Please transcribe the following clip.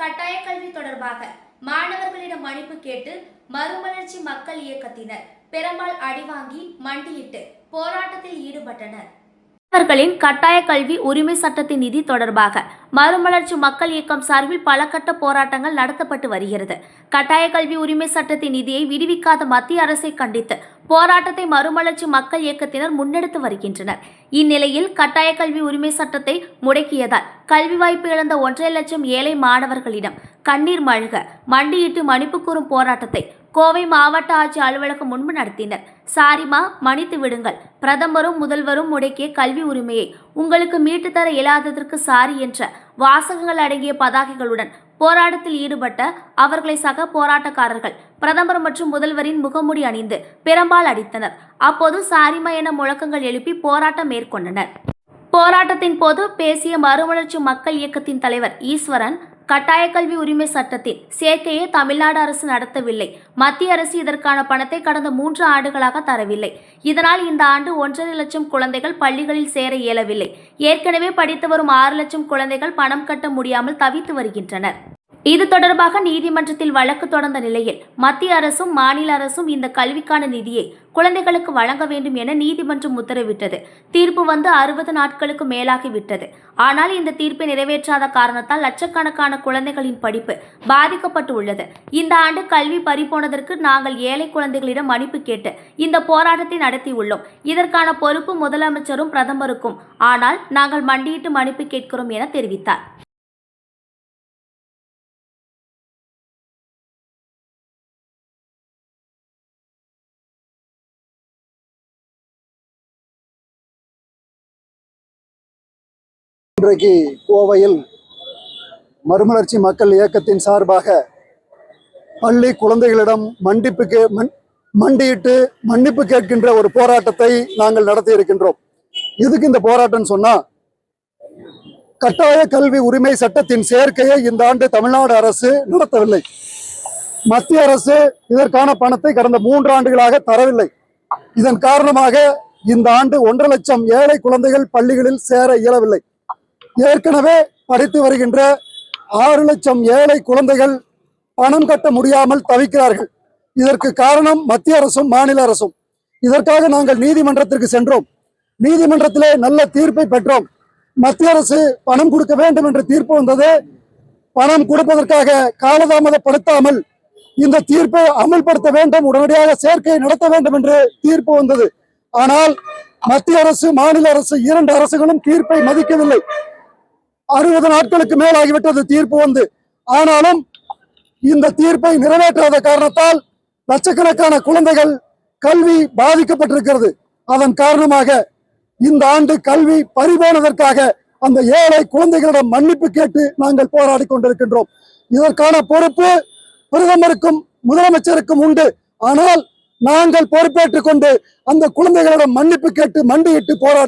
கட்டாய கல்வி தொடர்பாக மாணவர்களிடம் மன்னிப்பு கேட்டு மறுமலர்ச்சி மக்கள் இயக்கத்தினர் பெருமாள் அடிவாங்கி மண்டியிட்டு போராட்டத்தில் ஈடுபட்டனர். மாணவர்களின் கட்டாய கல்வி உரிமை சட்டத்தின் நிதி தொடர்பாக மறுமலர்ச்சி மக்கள் இயக்கம் சார்பில் பல கட்ட போராட்டங்கள் நடத்தப்பட்டு வருகிறது. கட்டாய கல்வி உரிமை சட்டத்தின் நிதியை விடுவிக்காத மத்திய அரசை கண்டித்து போராட்டத்தை மறுமலர்ச்சி மக்கள் இயக்கத்தினர் முன்னெடுத்து வருகின்றனர். இந்நிலையில் கட்டாய கல்வி உரிமை சட்டத்தை முடக்கியதால் கல்வி வாய்ப்பு இழந்த ஒன்றரை லட்சம் ஏழை மாணவர்களிடம் கண்ணீர் மழுக மண்டியிட்டு மன்னிப்பு கூறும் போராட்டத்தை கோவை மாவட்ட ஆட்சி அலுவலகம் முன்பு நடத்தினர். சாரிமா மன்னித்து விடுங்கள். பிரதமரும் முதல்வரும் முடக்கிய கல்வி உரிமையை உங்களுக்கு மீட்டுத்தர இயலாததற்கு சாரி என்ற வாசகங்கள் அடங்கிய பதாகைகளுடன் போராட்டத்தில் ஈடுபட்ட அவர்களை சக போராட்டக்காரர்கள் பிரதமர் மற்றும் முதல்வரின் முகமூடி அணிந்து பெரும்பால் அடித்தனர். அப்போது சாரிமா என முழக்கங்கள் எழுப்பி போராட்டம் மேற்கொண்டனர். போராட்டத்தின் போது பேசிய மறுமலர்ச்சி மக்கள் இயக்கத்தின் தலைவர் ஈஸ்வரன் கட்டாய கல்வி உரிமை சட்டத்தின் சேர்க்கையை தமிழ்நாடு அரசு நடத்தவில்லை. மத்திய அரசு இதற்கான பணத்தை கடந்த மூன்று ஆண்டுகளாக தரவில்லை. இதனால் இந்த ஆண்டு ஒன்றரை லட்சம் குழந்தைகள் பள்ளிகளில் சேர இயலவில்லை. ஏற்கனவே படித்து வரும் ஆறு லட்சம் குழந்தைகள் பணம் கட்ட முடியாமல் தவித்து வருகின்றனர். இது தொடர்பாக நீதிமன்றத்தில் வழக்கு தொடர்ந்த நிலையில் மத்திய அரசும் மாநில அரசும் இந்த கல்விக்கான நிதியை குழந்தைகளுக்கு வழங்க வேண்டும் என நீதிமன்றம் உத்தரவிட்டது. தீர்ப்பு வந்து அறுபது நாட்களுக்கு மேலாகிவிட்டது. ஆனால் இந்த தீர்ப்பை நிறைவேற்றாத காரணத்தால் லட்சக்கணக்கான குழந்தைகளின் படிப்பு பாதிக்கப்பட்டு உள்ளது. இந்த ஆண்டு கல்வி பறிபோனதற்கு நாங்கள் ஏழை குழந்தைகளிடம் மன்னிப்பு கேட்டு இந்த போராட்டத்தை நடத்தியுள்ளோம். இதற்கான பொறுப்பு முதலமைச்சரும் பிரதமருக்கும். ஆனால் நாங்கள் மண்டியிட்டு மன்னிப்பு கேட்கிறோம் என தெரிவித்தார். இன்றைக்கு கோவையில் மறுமலர்ச்சி மக்கள் இயக்கத்தின் சார்பாக பள்ளி குழந்தைகளிடம் மன்னிப்பு கே மண்டியிட்டு மன்னிப்பு கேட்கின்ற ஒரு போராட்டத்தை நாங்கள் நடத்தி இருக்கின்றோம். எதுக்கு இந்த போராட்டம் சொன்னா கட்டாய கல்வி உரிமை சட்டத்தின் சேர்க்கையை இந்த ஆண்டு தமிழ்நாடு அரசு நடத்தவில்லை. மத்திய அரசு இதற்கான பணத்தை கடந்த மூன்று ஆண்டுகளாக தரவில்லை. இதன் காரணமாக இந்த ஆண்டு ஒன்றரை லட்சம் ஏழை குழந்தைகள் பள்ளிகளில் சேர இயலவில்லை. ஏற்கனவே படித்து வருகின்ற ஆறு லட்சம் ஏழை குழந்தைகள் பணம் கட்ட முடியாமல் தவிக்கிறார்கள். இதற்கு காரணம் மத்திய அரசும் மாநில அரசும். இதற்காக நாங்கள் நீதிமன்றத்திற்கு சென்றோம். நீதிமன்றத்திலே நல்ல தீர்ப்பை பெற்றோம். மத்திய அரசு பணம் கொடுக்க வேண்டும் என்ற தீர்ப்பு வந்தது. பணம் கொடுப்பதற்காக காலதாமதப்படுத்தாமல் இந்த தீர்ப்பை அமல்படுத்த வேண்டும் உடனடியாக சேர்க்கை நடத்த வேண்டும் என்று தீர்ப்பு வந்தது. ஆனால் மத்திய அரசு மாநில அரசு இரண்டு அரசுகளும் தீர்ப்பை மதிக்கவில்லை. அறுபது நாட்களுக்கு மேலாகிவிட்டது தீர்ப்பு வந்து. ஆனாலும் இந்த தீர்ப்பை நிறைவேற்றாத காரணத்தால் லட்சக்கணக்கான குழந்தைகள் கல்வி பாதிக்கப்பட்டிருக்கிறது. அதன் காரணமாக இந்த ஆண்டு கல்வி பறிபோனதற்காக அந்த ஏழை குழந்தைகளிடம் மன்னிப்பு கேட்டு நாங்கள் போராடி கொண்டிருக்கின்றோம். இதற்கான பொறுப்பு பிரதமருக்கும் முதலமைச்சருக்கும் உண்டு. ஆனால் நாங்கள் பொறுப்பேற்றுக் கொண்டு அந்த குழந்தைகளிடம் மன்னிப்பு கேட்டு மண்டியிட்டு போராடி